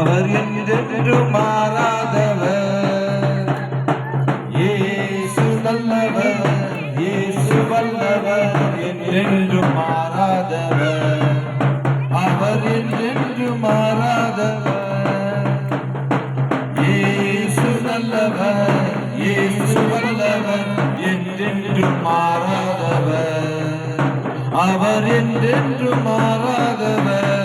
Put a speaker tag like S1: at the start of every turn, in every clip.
S1: அவர் என்றென்றும் மாறாதவர். இயேசு நல்லவர் இயேசு வல்லவர் என்றென்றும் மாறாதவர். அவர் என்றென்றும் மாறாதவர். இயேசு நல்லவர் இயேசு வல்லவர் என்றென்றும் மாறாதவர். அவர் என்றென்றும் மாறாதவர்.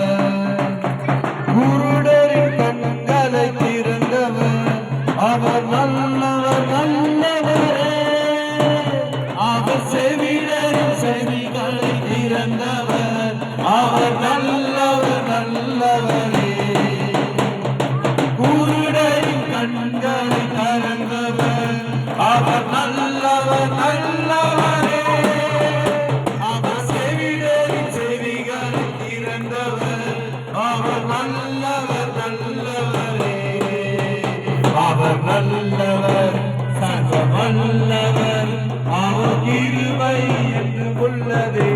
S1: நல்லவர் சர்வ வல்லவர் அவர் இருவை என்று உள்ளதே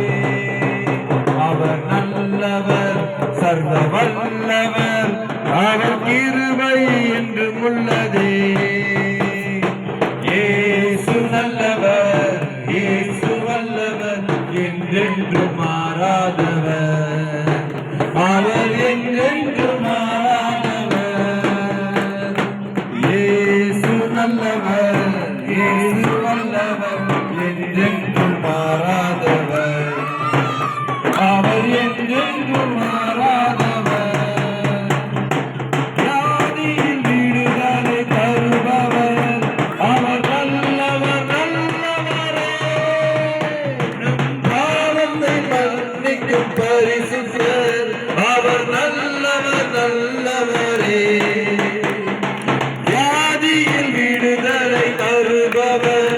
S1: அவர் நல்லவர் சர்வ வல்லவர் அவர் கிருபை என்று உள்ளதே. ஏசு நல்லவர் ஏசு வல்லவர் என்றென்று மாறாதவர். அவர் என்றென்று மாற பரிசுத்தர் அவர் நல்லவர் நல்லவரே. வியாதியில் விடுதலை தருபவர்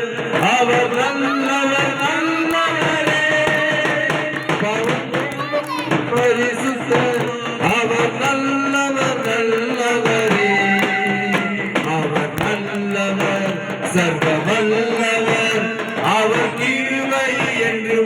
S1: அவர் நல்லவர் நல்லவரே. பரிசுத்தர் அவர் நல்லவர் நல்லவரே. அவர் நல்லவர் சர்வ வல்லவர் அவர் கிருபை என்று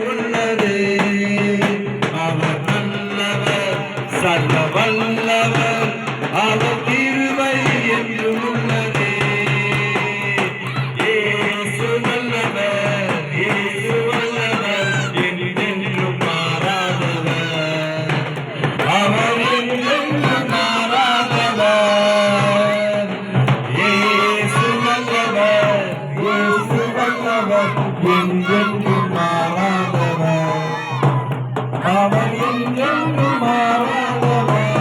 S1: என்றென்றும் மாறாதவர் அவர் என்றென்றும் மாறாதவர்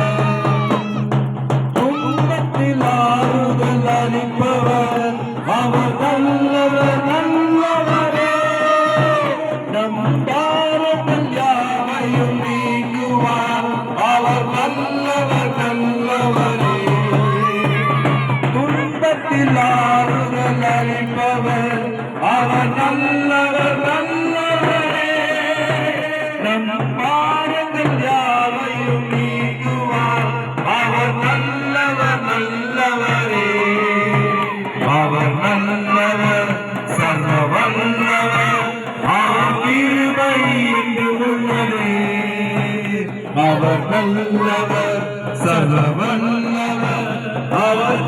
S1: துன்பத்தில் ஆறுதல் அளிப்பவர் அவர் நல்லவர் நல்லவரே நம் பாரங்கள் யாவையும் அவர் நல்லவர் நல்லவரே துன்பத்தில் ஆறுதல் அளிப்பவர். அவர் நல்லவர் நல்லவரே. நல்லவர் அவர் சர்வ வல்லவர் அவர்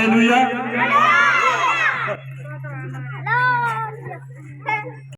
S1: Hallelujah.